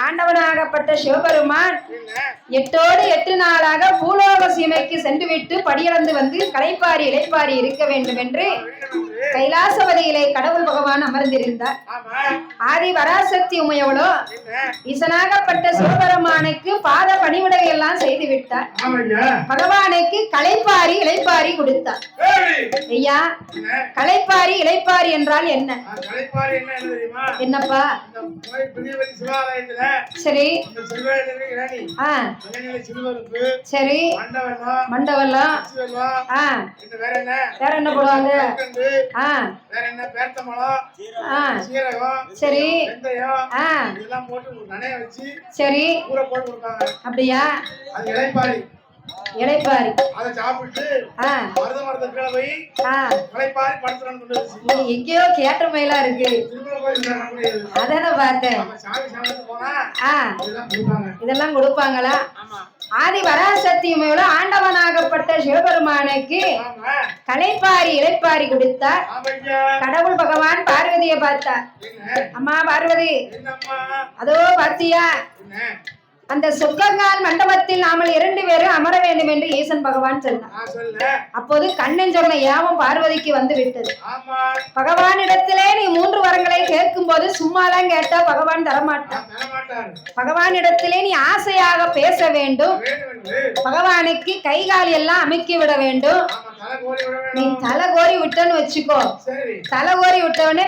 ஆண்டவனாகப்பட்ட சிவபெருமான் எட்டோடு எட்டு நாளாக பூலோக சீமைக்கு சென்றுவிட்டு படியிழந்து வந்து களைப்பாரி இளைப்பாரி இருக்க வேண்டும் என்று கைலாசபதியிலே கடவுள் பகவான் அமர்ந்திருந்தார். ஆதி வராசக்தி உமையவளோ என்ன ஈசனாகப்பட்ட சிவபெருமானுக்கு பாத பணிவிடை ஆமாங்க. பகவானுக்கு களைப்பாரி இளைப்பாரி கொடுத்தார். ஐயா என்ன? களைப்பாரி இளைப்பாரி என்றால் என்ன? என்னப்பா? சரி. சரி. மண்டவெல்லாம் வேற என்ன? போடுவாங்க? சரி. சரி. அப்படியா? அது இலைப்பாரி இளைப்பாரி அதை சாப்பிட்டு மருத மரத்தை கீழே போய் படுத்துறான்னு நீ எங்கேயோ கேட்ட மயிலா இருக்கு. அதானே பார்த்தேன். நம்ம சாமி சாமி போனா ஆ. இதெல்லாம் கொடுப்பாங்க. இதெல்லாம் கொடுப்பாங்களா? ஆமா. ஆதி வராசக்தியுமையோட ஆண்டவனாகப்பட்ட சிவபெருமானுக்கு ஆமா. களைப்பாரி இளைப்பாரி கொடுத்தார். கடவுள் பகவான் பார்வதியை பார்த்தார். அம்மா பார்வதி. அதோ பார்த்தியா? அந்த சொக்கங்கால் மண்டபத்தில் நாமல் இரண்டு பேரும் அமர வேண்டும் என்று ஈசன் பகவான் சொன்னார். அப்போது கண்ணன் சொன்ன யாவும் பார்வதிக்கு வந்து விட்டது. பகவானிடத்திலே நீ மூன்று வரங்களை கேட்கும் போது சும்மாலாம் கேட்டா பகவான் தரமாட்டான் பகவானிடத்திலே நீ ஆசையாக பேச வேண்டும். பகவானுக்கு கை கால் எல்லாம் அமுக்கி விட வேண்டும். நீ தலை கோரி விட்டன்னு வச்சுக்கோ. தலை கோரி விட்டவனே